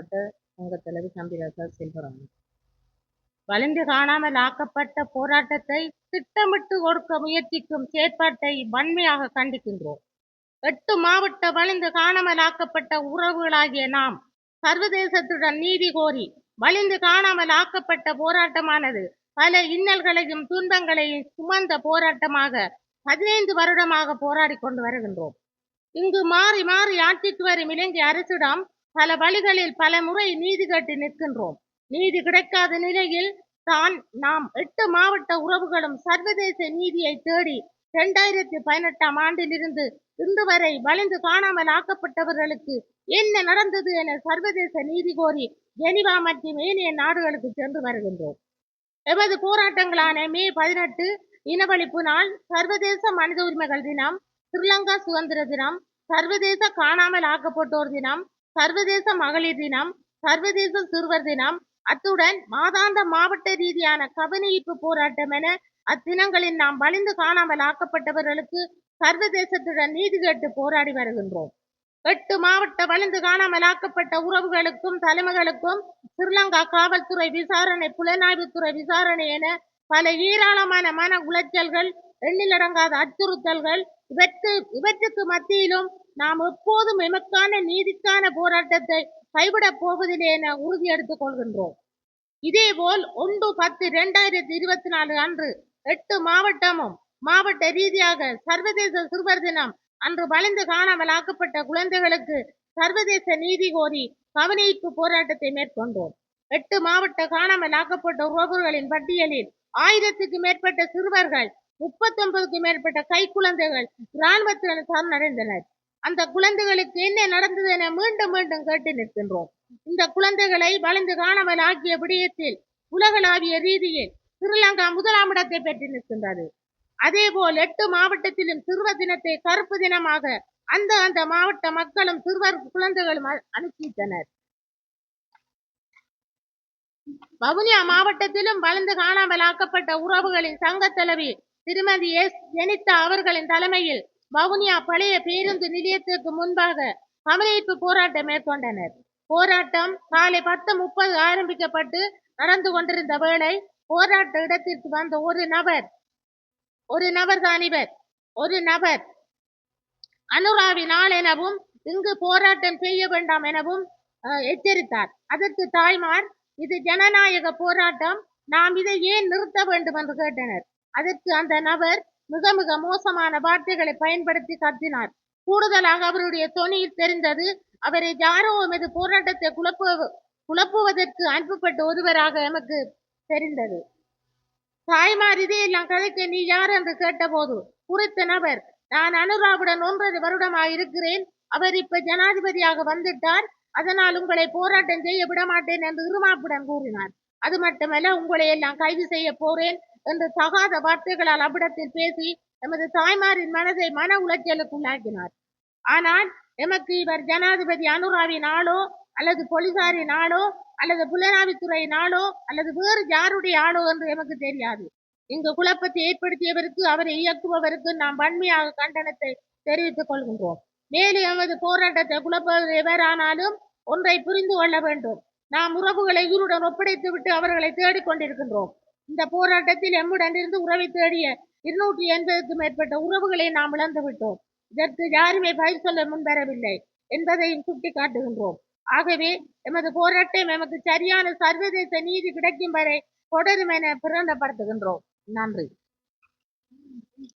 காணாமலாக்கப்பட்ட சங்க தலைவி சம்பிராசா செல்வராமன் வலிந்து காணாமல் ஆக்கப்பட்ட போராட்டத்தை திட்டமிட்டு ஒடுக்க முயற்சிக்கும் செயற்பாட்டை வன்மையாக கண்டிக்கின்றோம். எட்டு மாவட்ட வலிந்து காணாமல் ஆக்கப்பட்ட உறவுகளாகிய நாம் சர்வதேசத்துடன் நீதி கோரி வலிந்து காணாமல் ஆக்கப்பட்ட போராட்டமானது பல இன்னல்களையும் துன்பங்களையும் சுமந்த போராட்டமாக பதினைந்து வருடமாக போராடி கொண்டு வருகின்றோம். இங்கு மாறி மாறி ஆட்சிக்கு வரும் இலங்கை அரசிடம் பல வழிகளில் பல முறை நீதி கேட்டு நிற்கின்றோம். நீதி கிடைக்காத நிலையில் தான் நாம் எட்டு மாவட்ட உறவுகளும் சர்வதேச நீதியை தேடி இரண்டாயிரத்தி பதினெட்டாம் ஆண்டிலிருந்து இன்று வரை வளைந்து காணாமல் ஆக்கப்பட்டவர்களுக்கு என்ன நடந்தது என சர்வதேச நீதி கோரி ஜெனிவா மற்றும் ஏனைய நாடுகளுக்கு சென்று வருகின்றோம். எமது போராட்டங்களான மே பதினெட்டு இனவழிப்பு நாள் சர்வதேச மனித உரிமைகள் தினம் ஸ்ரீலங்கா சுதந்திர தினம் சர்வதேச காணாமல் ஆக்கப்பட்டோர் தினம் சர்வதேச மகளிர் தினம் சர்வதேச சிறுவர் தினம். அத்துடன் மாதாந்த மாவட்ட ரீதியான கவனிப்பு போராட்டம் என அத்தினங்களில் நாம் வலிந்து காணாமல் ஆக்கப்பட்டவர்களுக்கு சர்வதேசத்துடன் நீதி கேட்டு போராடி வருகின்றோம். எட்டு மாவட்ட வலிந்து காணாமல் ஆக்கப்பட்ட உறவுகளுக்கும் தலைமைகளுக்கும் ஸ்ரீலங்கா காவல்துறை விசாரணை புலனாய்வுத்துறை விசாரணை என பல ஏராளமான மன உளைச்சல்கள் எண்ணிலடங்காத அச்சுறுத்தல்கள் இவற்று இவற்றுக்கு மத்தியிலும் நாம் எப்போதும் எமக்கான நீதிக்கான போராட்டத்தை கைவிடப் போவதில்லை என உறுதி எடுத்துக் கொள்கின்றோம். இதேபோல் ஒன்று பத்து இரண்டாயிரத்தி இருபத்தி நாலு அன்று எட்டு மாவட்டமும் மாவட்ட ரீதியாக சர்வதேச சிறுவர் தினம் அன்று வளைந்து காணாமல் ஆக்கப்பட்ட குழந்தைகளுக்கு சர்வதேச நீதி கோரி கவனிப்பு போராட்டத்தை மேற்கொண்டோம். எட்டு மாவட்ட காணாமல் ஆக்கப்பட்ட உறவுகளின் பட்டியலில் ஆயிரத்துக்கு மேற்பட்ட சிறுவர்கள் முப்பத்தொன்பதுக்கு மேற்பட்ட கைக்குழந்தைகள் இராணுவத்தினர் சரணடைந்தனர். அந்த குழந்தைகளுக்கு என்ன நடந்தது என மீண்டும் மீண்டும் கேட்டு நிற்கின்றோம். இந்த குழந்தைகளை வளர்ந்து காணாமல் ஆக்கிய விடயத்தில் உலகளாவிய ரீதியில் ஸ்ரீலங்கா முதலாம் இடத்தை பெற்று நிற்கின்றது. அதேபோல் எட்டு மாவட்டத்திலும் சிறுவர் தினத்தை கருப்பு தினமாக அந்த அந்த மாவட்ட மக்களும் சிறுவர் குழந்தைகளும் அனுப்பித்தனர் வவுனியா மாவட்டத்திலும் வளர்ந்து காணாமல் ஆக்கப்பட்ட உறவுகளின் சங்க தலைவி திருமதி எஸ் ஜெனிதா அவர்களின் தலைமையில் வவுனியா பழைய பேருந்து நிலையத்திற்கு முன்பாக கவனிப்பு போராட்டம் மேற்கொண்டனர். போராட்டம் காலை பத்து முப்பது ஆரம்பிக்கப்பட்டு நடந்து கொண்டிருந்த வேளை போராட்ட இடத்திற்கு வந்த ஒரு நபர் ஒரு நபர் தான் இவர். ஒரு நபர். அனுராவி நாள் எனவும் இங்கு போராட்டம் செய்ய வேண்டாம் எனவும் அஹ், எச்சரித்தார். அதற்கு தாய்மார் இது ஜனநாயக போராட்டம் நாம் இதை ஏன் நிறுத்த வேண்டும் என்று கேட்டனர். அதற்கு அந்த நபர் மிக மிக மோசமான வார்த்தைகளை பயன்படுத்தி கத்தினார். கூடுதலாக அவருடைய தொனியில் தெரிந்தது அவரை யாரோ மீது போராட்டத்தை குழப்பு குழப்புவதற்கு அனுப்பப்பட்ட ஒருவராக எமக்கு தெரிந்தது. தாய்மார் இதையெல்லாம் கதைக்க நீ யார் என்று கேட்டபோது குறித்த நபர் நான் அனுராவுடன் ஒன்றரை வருடமாக இருக்கிறேன் அவர் இப்ப ஜனாதிபதியாக வந்துட்டார் அதனால் உங்களை போராட்டம் செய்ய விட மாட்டேன் என்று இருமாப்புடன் கூறினார். அது மட்டுமல்ல உங்களை எல்லாம் கைது செய்ய போறேன் என்று தகாத வார்த்தைகளால் அவ்விடத்தில் பேசி எமது தாய்மாரின் மனதை மன உளைச்சலுக்குள்ளாக்கினார் ஆனால் எமக்கு இவர் ஜனாதிபதி அனுராவின் ஆளோ அல்லது போலீசாரின் ஆளோ அல்லது புலனாய்வுத்துறையின் ஆளோ அல்லது வேறு யாருடைய ஆளோ என்று எமக்கு தெரியாது. இங்கு குழப்பத்தை ஏற்படுத்தியவருக்கு அவரை இயக்குபவருக்கு நாம் வன்மையாக கண்டனத்தை தெரிவித்துக் கொள்கின்றோம். மேலும் எமது போராட்டத்தை குழப்பது எவரானாலும் ஒன்றை புரிந்து கொள்ள வேண்டும். நாம் உறவுகளை உயிருடன் ஒப்படைத்து விட்டு அவர்களை தேடிக் கொண்டிருக்கின்றோம் இந்த போராட்டத்தில் எம்முடன் இருந்து உறவை தேடிய இருநூற்றி எண்பதுக்கு மேற்பட்ட உறவுகளை நாம் இழந்து விட்டோம். இதற்கு யாருமே பதில் சொல்ல முன்வரவில்லை என்பதையும் சுட்டிக்காட்டுகின்றோம். ஆகவே எமது போராட்டம் எமக்கு சரியான சர்வதேச நீதி கிடைக்கும் வரை தொடரும் என பிரகடனப்படுத்துகின்றோம் நன்றி.